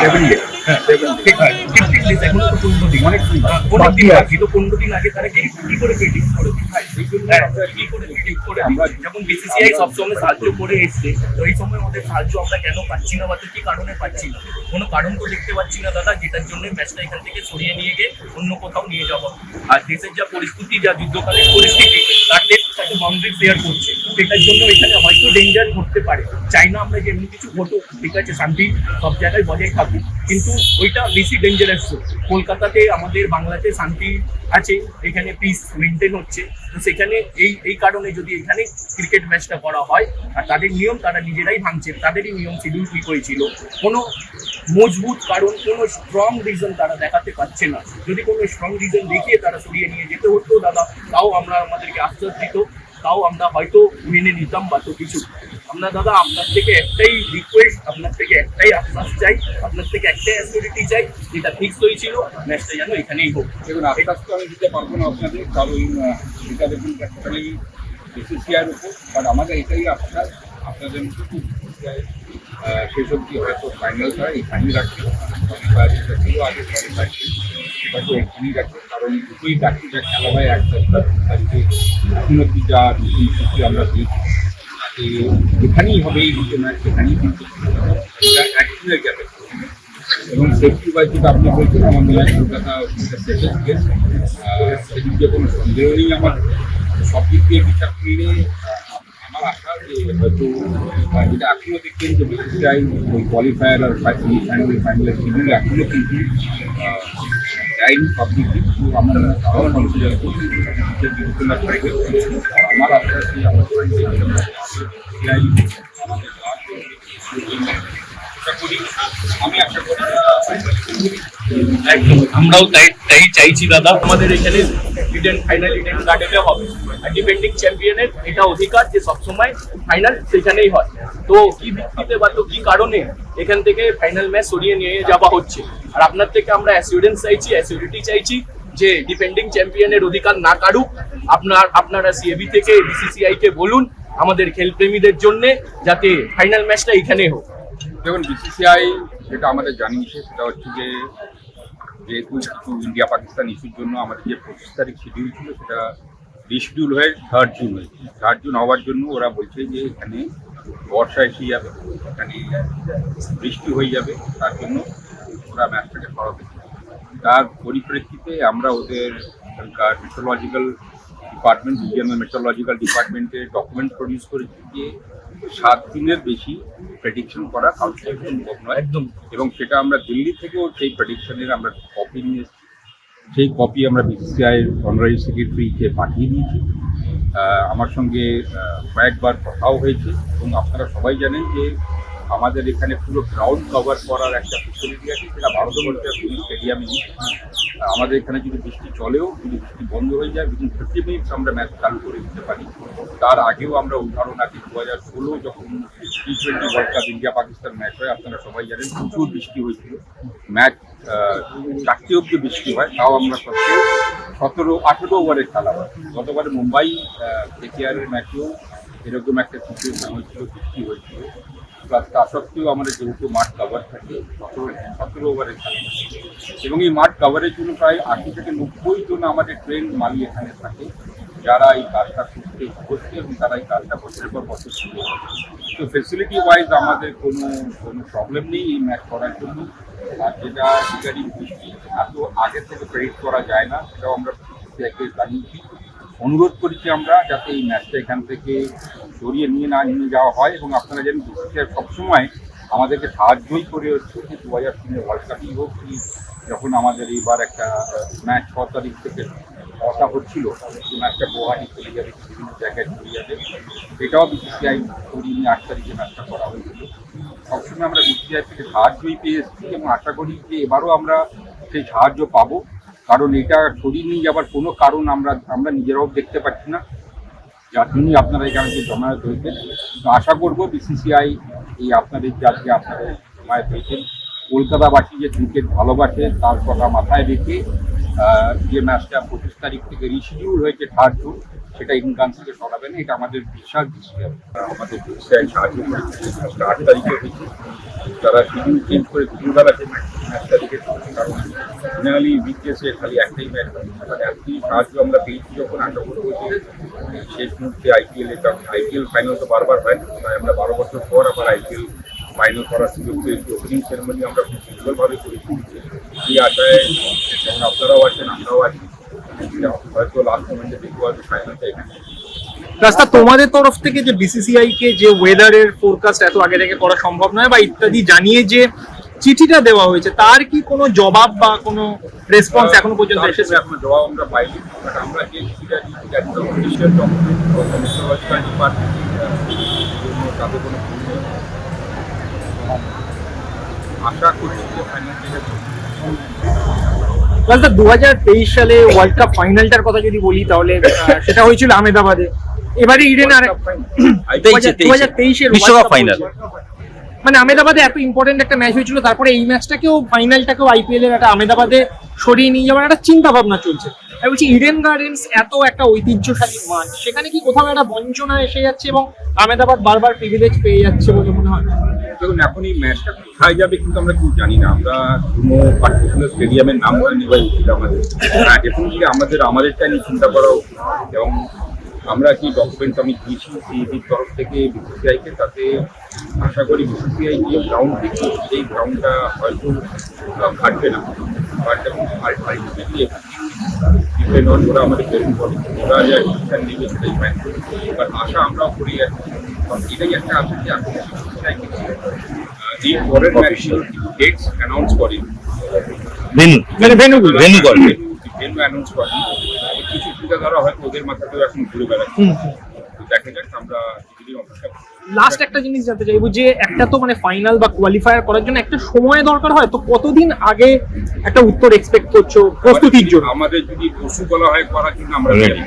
every year. যেমন সাহায্য করে এসছে সাহায্য আমরা কেন পাচ্ছি না বা কি কারণে পাচ্ছি না কোনো কারণ তো দেখতে পাচ্ছি না দাদা যেটার জন্য ম্যাচটা এখান থেকে সরিয়ে নিয়ে গিয়ে অন্য কোথাও নিয়ে যাওয়া আর দেশের যা পরিস্থিতি যা যুদ্ধকালীন পরিস্থিতি তার দেশ তাকে বাউন্ডারি শেয়ার করছে সেটার জন্য এখানে হয়তো ডেঞ্জার ঘটতে পারে চাই না আমরা যে কিছু ঘটুক ঠিক আছে শান্তি সব জায়গায় বজায় থাকুক কিন্তু ওইটা বেশি ডেঞ্জারাস কলকাতাতে, আমাদের বাংলাতে শান্তি আছে, এখানে পিস মেনটেন হচ্ছে। তো সেখানে এই এই কারণে যদি এখানে ক্রিকেট ম্যাচটা করা হয়, আর তাদের নিয়ম তারা নিজেরাই ভাঙছে, তাদেরই নিয়ম শিডিউল ঠিক হয়েছিল। কোনো মজবুত কারণ, কোনো স্ট্রং রিজন তারা দেখাতে পারছে না। যদি কোনো স্ট্রং রিজন দেখিয়ে তারা সরিয়ে নিয়ে যেতে হতো, দাদা, তাও আমরা আমাদেরকে আশ্বাস দিত তাও আমরা হয়তো মেনে নিতাম বা তো কিছু। আমরা দাদা, আপনার থেকে একটাই রিকোয়েস্ট আপনার থেকে একটাই আশ্বাস চাই, আপনার থেকে একটাই অ্যাসিডিটি চাই, যেটা ফিক্স হয়েছিল ম্যাচটা যেন এখানেই হোক। দেখুন, আশ্বাস তো আমি দিতে পারব না আপনাদের, কারণ এটা দেখুন প্র্যাকটিক্যালি বিসিসিআইয়ের উপর বাট আমাদের এটাই আশ্বাস, আপনাদের মতো বিসিসিআই শেষ অব্দি হয়তো ফাইনাল হয়, এখানেই রাখছে কোয়ালিফায়ার যেটা ছিল আগে কোয়ালিফায়ার সেটা তো এখানেই রাখছে কারণ দুটোই যা খেলা হয় এক সপ্তাহ এখন অব্দি যা আমরা দিয়েছি তাতে এখানেই হবে এই দুটো ম্যাচ এখানেই কিন্তু এটা একদিনের গ্যাপে এবং সেফটি ওয়াইজ যেটা আপনি বলছেন আমার মনে হয় কলকাতা সেফেস্ট কেস সেদিকে কোনো সন্দেহ নেই আমার সব দিক দিয়ে বিচার করলে আহ, আমার আশা যে হয়তো আহ, যেটা এখনও দেখবেন যে বিসিসিআই ওই কোয়ালিফায়ার আর সেমিফাইনাল ফাইনালের শিডিউল এখনও কিন্তু kain Thank you. আমরাও তাই তাই চাইছি দাদা। আমাদের এখানে ইডেন ফাইনাল গার্ডেনে হবে। আর ডিপেন্ডিং চ্যাম্পিয়নের এটা অধিকার যে সবসময় ফাইনাল সেখানেই হয়। তো কি ভিত্তিতে বা তো কি কারণে এখান থেকে ফাইনাল ম্যাচ সরিয়ে নিয়ে যাওয়া হচ্ছে? আর আপনার থেকে আমরা অ্যাসিউরেন্স চাইছি অ্যাসিউরিটি চাইছি যে ডিপেন্ডিং চ্যাম্পিয়নের অধিকার না কারুক। আপনার, আপনারা সিএবি থেকে বিসিসিআই কে বলুন আমাদের খেলপ্রেমীদের জন্য, যাতে ফাইনাল ম্যাচটা এখানেই হোক। দেখুন বিসিসিআই যেটা আমাদের জানিয়েছে, সেটা হচ্ছে যে, যেহেতু কিছু ইন্ডিয়া পাকিস্তান ইস্যুর জন্য আমাদের যে পঁচিশ তারিখ শিডিউল ছিল, সেটা রিশিডিউল হয়ে থার্ড জুন হয়েছে থার্ড জুন হওয়ার জন্য ওরা বলছে যে, এখানে বর্ষা এসে যাবে, এখানে বৃষ্টি হয়ে যাবে, তার জন্য ওরা ম্যাচটাকে চায়। তার পরিপ্রেক্ষিতে আমরা ওদের এখানকার মেট্রোলজিক্যাল ডিপার্টমেন্ট রিজিয়নাল মেট্রোলজিক্যাল ডিপার্টমেন্টে ডকুমেন্ট প্রডিউস করেছি যে সাত দিনের বেশি প্রেডিকশন করা কাউকে সম্ভব নয়। একদম। এবং সেটা আমরা দিল্লি থেকেও সেই প্রেডিকশনের আমরা কপি নিয়ে এসেছি। সেই কপি আমরা বিসিসিআই অনারারি সেক্রেটারিকে পাঠিয়ে দিয়েছি। আমার সঙ্গে কয়েকবার কথাও হয়েছে এবং আপনারা সবাই জানেন যে আমাদের এখানে পুরো গ্রাউন্ড কভার করার একটা ফেসিলিটি আছে, সেটা ভারতবর্ষের কোনো স্টেডিয়ামে আমাদের এখানে যদি বৃষ্টি চলেও, যদি বৃষ্টি বন্ধ হয়ে যায় উইদিন ফিফটি মিনিটস আমরা ম্যাচ চালু করে দিতে পারি। তার আগেও আমরা উদাহরণ আছে দু হাজার ষোলো যখন T twenty world cup India Pakistan match হয়, আপনারা সবাই জানেন, প্রচুর বৃষ্টি হয়েছিল। ম্যাচ চারটে অব্দি বৃষ্টি হয়, তাও আমরা সত্ত্বেও সতেরো, আঠেরো ওভারের খেলা হয়। গতবারে মুম্বাই কেকেআরের ম্যাচেও এরকম একটা সিচুয়েশন হয়েছিল, বৃষ্টি হয়েছিল। প্লাস তা সত্ত্বেও আমাদের যেহেতু মাঠ কাভার থাকে, সতেরো সতেরো ওভারের খেলা এবং এই মাঠ কাভারের জন্য প্রায় আশি থেকে নব্বই জন আমাদের ট্রেন মালি এখানে থাকে, যারা এই কাজটা করতে করছে এবং তারা এই কাজটা বছরের পর বছর করে তো ফেসিলিটি ওয়াইজ আমাদের কোনো কোনো প্রবলেম নেই এই ম্যাচ করার জন্য। আর যেটা রিগার্ডিং বৃষ্টি, এত আগে থেকে প্রেডিক্ট করা যায় না, সেটাও আমরা জানিয়েছি। অনুরোধ করেছি আমরা যাতে এই ম্যাচটা এখান থেকে সরিয়ে নিয়ে না নিয়ে যাওয়া হয় এবং আপনারা জানেন বিসিসিআই সবসময় আমাদেরকে সাহায্যই করে হচ্ছে যে দু হাজার তিনের ওয়ার্ল্ড কাপই হোক, কি যখন আমাদের এইবার একটা ম্যাচ ছ তারিখ থেকে কথা হচ্ছিল যে ম্যাচটা গুয়াহাটি চলে যাবে, বিভিন্ন জায়গায় চলে যাবে। এটাও বিসিসিআই করিয়ে নিয়ে আট তারিখে ম্যাচটা করা হয়েছিল। সবসময় আমরা বিসিসিআই থেকে সাহায্যই পেয়ে এসেছি এবং আশা করি যে এবারও আমরা সেই সাহায্য পাবো। কারণ এটা সরিয়ে নিয়ে যাবার কোনো কারণ আমরা আমরা নিজেরাও দেখতে পাচ্ছি না। যার জন্যই আপনারা এখানে যে জমায়েত হয়েছেন। তো আশা করব বিসিসিআই এই আপনাদের যাকে আপনারা জমায়েত হয়েছেন, কলকাতাবাসী যে ক্রিকেট ভালোবাসে, তার কথা মাথায় রেখে যে ম্যাচটা পঁচিশ তারিখ থেকে রিশিডিউল হয়েছে থার্ড জুন, সেটা ইনকাম থেকে সরাবে না এটা আমাদের বিশাল বিসিসিআই আমাদের আট তারিখে হয়েছে, তারা শিডিউল চেঞ্জ করে দুপুরবেলা যে কারণ জেনারেলি বিপিএসে খালি একটাই ম্যাচ মানে এতই সাহায্য আমরা পেয়েছি যখন আশা করব যে শেষ মুহূর্তে আইপিএল এটা আইপিএল ফাইনাল তো বারবার হয় তাই আমরা বারো বছর পর আবার আইপিএল ফাইনাল করার সুযোগ পেয়েছি। ওপেনিং সেরেমনি আমরা খুব সুন্দরভাবে এই আশায় যেমন আপনারাও আছেন আমরাও আছি। হয়তো লাস্ট মোমেন্টে দেখব হয়তো ফাইনালটা এখানে। রাস্তা তোমাদের তরফ থেকে যে বিসিসিআই কে যে ওয়েদারের ফোরকাস্ট এত আগে থেকে করা সম্ভব নয় বা ইত্যাদি জানিয়ে যে চিঠিটা দেওয়া হয়েছে তার কি কোনো জবাব বা কোনো রেসপন্স এখনও পর্যন্ত এসেছে? এখনও জবাব আমরা পাইনি বাট আমরা যে চিঠিটা অফিসিয়াল ডকুমেন্ট ডিপার্টমেন্ট তাদের কোনো আশা করছি যে ফাইনাল দু হাজার তেইশ সালে ওয়ার্ল্ড কাপ ফাইনালটার কথা যদি বলি তাহলে সেটা হয়েছিল আহমেদাবাদে এবারে ইডেন আর দু হাজার তেইশের বিশ্বকাপ final। মানে আহমেদাবাদে এত ইম্পর্টেন্ট একটা ম্যাচ হয়েছিল তারপরে এই ম্যাচটাকেও ফাইনালটাকেও আইপিএল এর একটা আহমেদাবাদে সরিয়ে নিয়ে যাওয়ার একটা চিন্তা ভাবনা চলছে। আমি বলছি ইডেন গার্ডেন্স এত একটা ঐতিহ্যশালী মাঠ সেখানে কি কোথাও একটা বঞ্চনা এসে যাচ্ছে এবং আহমেদাবাদ বারবার প্রিভিলেজ পেয়ে যাচ্ছে বলে মনে হয়? দেখুন এখন এই ম্যাচটা কোথায় যাবে কিন্তু আমরা কেউ জানি না। আমরা কোনো পার্টিকুলার স্টেডিয়ামের নাম আমাদের। হ্যাঁ ডেফিনেটলি আমাদের আমাদেরটা নিয়ে চিন্তা করা এবং আমরা কি ডকুমেন্ট আমি দিয়েছি সিইবির তরফ থেকে বিসিসিআইকে তাতে আশা করি বিসিসিআই যে গ্রাউন্ড দিচ্ছে সেই গ্রাউন্ডটা হয়তো খাটবে না। বাট আলটিমেটলি ডিপেন্ড অন ওরা আমাদের বেরুন করে ওরা যে ডিসিশন নেবে সেটাই ফাইন বাট আশা আমরাও করি আর এটাই একটা আশা যে কিছু, আহ, এই পরের ম্যাচগুলোর ডেটস অ্যানাউন্স করে ভেনু মানে ভেনুগুলো ভেনু করবে। ভেনু অ্যানাউন্স করে ওদের মাথাতেও এখন ঘুরে বেড়াচ্ছে দেখা যাক আমরা। লাস্ট একটা জিনিস জানতে চাইব যে একটা তো মানে ফাইনাল বা কোয়ালিফায়ার করার জন্য একটা সময় দরকার হয় তো কতদিন আগে একটা উত্তর এক্সপেক্ট করছ প্রস্তুতির জন্য আমাদের যদি পশু বলা হয় করার জন্য আমরা ready।